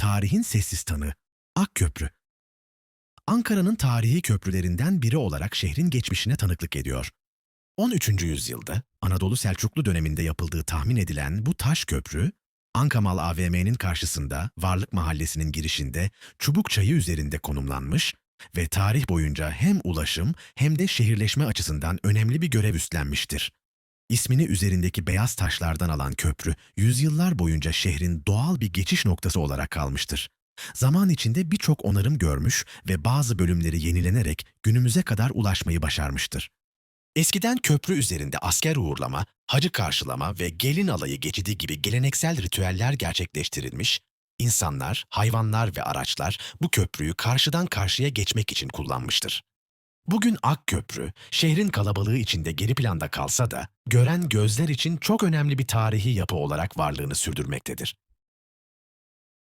tarihin sessiz tanığı, Akköprü. Ankara'nın tarihi köprülerinden biri olarak şehrin geçmişine tanıklık ediyor. 13. yüzyılda Anadolu Selçuklu döneminde yapıldığı tahmin edilen bu taş köprü, Ankamal AVM'nin karşısında Varlık Mahallesi'nin girişinde çubuk çayı üzerinde konumlanmış ve tarih boyunca hem ulaşım hem de şehirleşme açısından önemli bir görev üstlenmiştir. İsmini üzerindeki beyaz taşlardan alan köprü, yüzyıllar boyunca şehrin doğal bir geçiş noktası olarak kalmıştır. Zaman içinde birçok onarım görmüş ve bazı bölümleri yenilenerek günümüze kadar ulaşmayı başarmıştır. Eskiden köprü üzerinde asker uğurlama, hacı karşılama ve gelin alayı geçidi gibi geleneksel ritüeller gerçekleştirilmiş, insanlar, hayvanlar ve araçlar bu köprüyü karşıdan karşıya geçmek için kullanmıştır. Bugün Akköprü, şehrin kalabalığı içinde geri planda kalsa da, gören gözler için çok önemli bir tarihi yapı olarak varlığını sürdürmektedir.